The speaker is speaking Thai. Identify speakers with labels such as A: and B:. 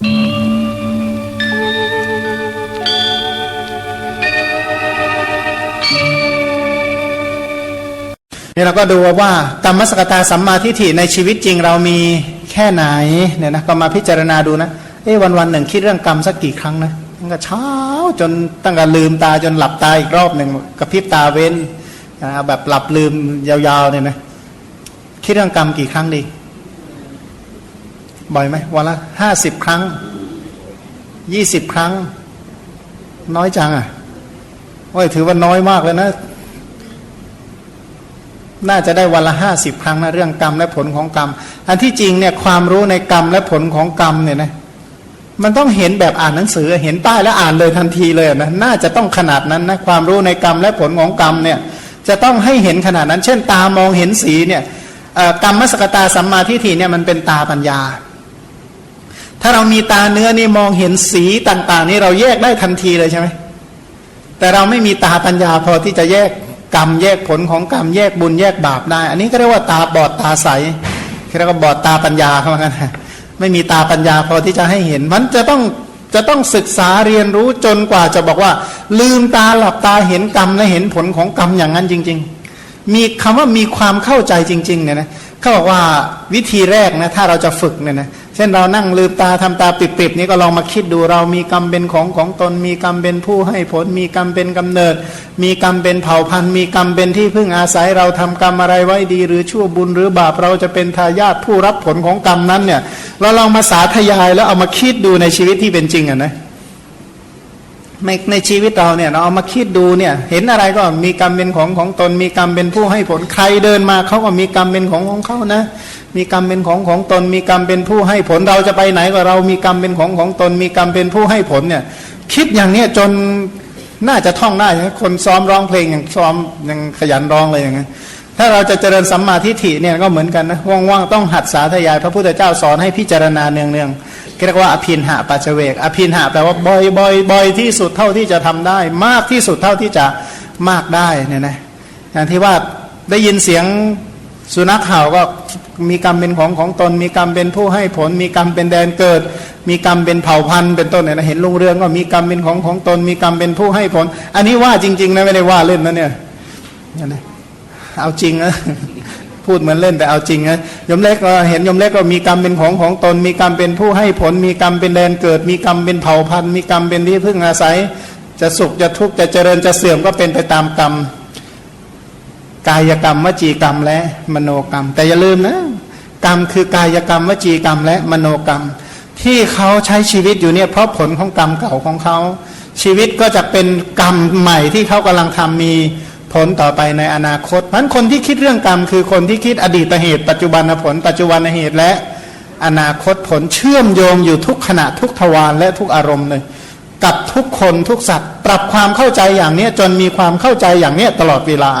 A: นี่เราก็ดูว่ากรรมสกตาสัมมาทิฏฐิในชีวิตจริงเรามีแค่ไหนเนี่ยนะก็มาพิจารณาดูนะเอ้วันวันๆหนึ่งคิดเรื่องกรรมสักกี่ครั้งนะตั้งแต่เช้าจนตั้งแต่ลืมตาจนหลับตาอีกรอบหนึ่งกระพริบตาเว้นนะแบบหลับลืมยาวๆเนี่ยนะคิดเรื่องกรรมกี่ครั้งดี บ่อยไหมวันละห้าสิบครั้งยี่สิบครั้ง น้อยจังอะโอ้ยถือว่าน้อยมากเลยนะ น่าจะได้วันละห้าสิบครั้งนะเรื่องกรรมและผลของกรรม อันที่จริงเนี่ยความรู้ในกรรมและผลของกรรมเนี่ยนะมันต้องเห็นแบบอ่านหนังสือเห็นป้ายแล้วอ่านเลยทันทีเลยนะน่าจะต้องขนาดนั้นนะความรู้ในกรรมและผลของกรรมเนี่ย จะต้องให้เห็นขนาดนั้น เช่น ตามองเห็นสีเนี่ยกรรมมสกตาสัมมาทิฏฐิเนี่ยมันเป็นตาปัญญา ถ้าเรามีตาเนื้อนี่มองเห็นสีต่าง ๆ นี่เราแยกได้ทันทีเลยใช่ไหมแต่เราไม่มีตาปัญญาพอที่จะแยกกรรมแยกผลของกรรมแยกบุญแยกบาปได้ อันนี้ก็เรียกว่าตาบอดตาใสเรียกว่าบอดตาปัญญาเข้ามากันไม่มีตาปัญญาพอที่จะให้เห็น มันจะต้องจะต้องศึกษาเรียนรู้จนกว่าจะบอกว่า ลืมตาหลับตาเห็นกรรมและเห็นผลของกรรมอย่างนั้นจริง ๆ มีคำว่ามีความเข้าใจจริงๆเนี่ยนะเขาบอกว่าวิธีแรกนะถ้าเราจะฝึกเนี่ยนะเช่นเรานั่งลืมตาทำตาปิดๆนี้ก็ลองมาคิดดูเรามีกรรมเป็นของของตน มีกรรมเป็นผู้ให้ผล มีกรรมเป็นกำเนิด มีกรรมเป็นเผ่าพันธุ์ มีกรรมเป็นที่พึ่งอาศัยเราทำกรรมอะไรไว้ดี หรือชั่วบุญหรือบาปเราจะเป็นทายาทผู้รับผลของกรรมนั้นเนี่ยเราลองมาสาธยายแล้วเอามาคิดดูในชีวิตที่เป็นจริงอะนะ ในในชีวิตเราเนี่ยเราเอามาคิดดูเนี่ย เห็นอะไรก็มีกรรมเป็นของของตน มีกรรมเป็นผู้ให้ผลใครเดินมาเขาก็มีกรรมเป็นของของเขานะ มีกรรมเป็นของของตน มีกรรมเป็นผู้ให้ผลเราจะไปไหนก็เรามีกรรมเป็นของของตน มีกรรมเป็นผู้ให้ผลเนี่ย คิดอย่างเนี้ยจนน่าจะท่องได้คนซ้อมร้องเพลงอย่างซ้อมยังขยันร้องเลยอย่างนั้นถ้าเราจะเจริญสัมมาทิฏฐิเนี่ยก็เหมือนกันนะว่างๆต้องหัดสาธยาย พระพุทธเจ้าสอนให้พิจารณาเนืองๆ เรียกว่าอภินหาปัจเวก อภินหาแปลว่าบ่อยบ่อยบ่อยที่สุดเท่าที่จะทำได้ มากที่สุดเท่าที่จะมากได้เนี่ยนะอย่างที่ว่าได้ยินเสียงสุนัขเห่าก็มีกรรมเป็นของของตน มีกรรมเป็นผู้ให้ผล มีกรรมเป็นแดนเกิด มีกรรมเป็นเผ่าพันธุ์เป็นต้นเนี่ยนะเห็นลุงเรืองก็มีกรรมเป็นของของตน มีกรรมเป็นผู้ให้ผล อันนี้ว่าจริงๆนะไม่ได้ว่าเล่นนะเนี่ยเนี่ยนะเอาจริงนะ พูดเหมือนเล่นแต่เอาจริงนะยมเล็กเห็นยมเล็กก็มีกรรมเป็นของของตน มีกรรมเป็นผู้ให้ผล มีกรรมเป็นแดนเกิด มีกรรมเป็นเผ่าพันธุ์ มีกรรมเป็นที่พึ่งอาศัย จะสุขจะทุกข์จะเจริญจะเสื่อมก็เป็นไปตามกรรมกายกรรมวจีกรรมและมโนกรรม แต่อย่าลืมนะกรรมคือกายกรรมวจีกรรมและมโนกรรม ที่เขาใช้ชีวิตอยู่เนี่ยเพราะผลของกรรมเก่าของเขาชีวิตก็จะเป็นกรรมใหม่ที่เขากำลังทำมี ผลต่อไปในอนาคตมันคนที่คิดเรื่องกรรม คือคนที่คิดอดีตเหตุ ปัจจุบันผล ปัจจุบันเหตุและอนาคตผลเชื่อมโยงอยู่ทุกขณะทุกทวารและทุกอารมณ์เลยกับทุกคนทุกสัตว์ ปรับความเข้าใจอย่างนี้จนมีความเข้าใจอย่างนี้ตลอดเวลา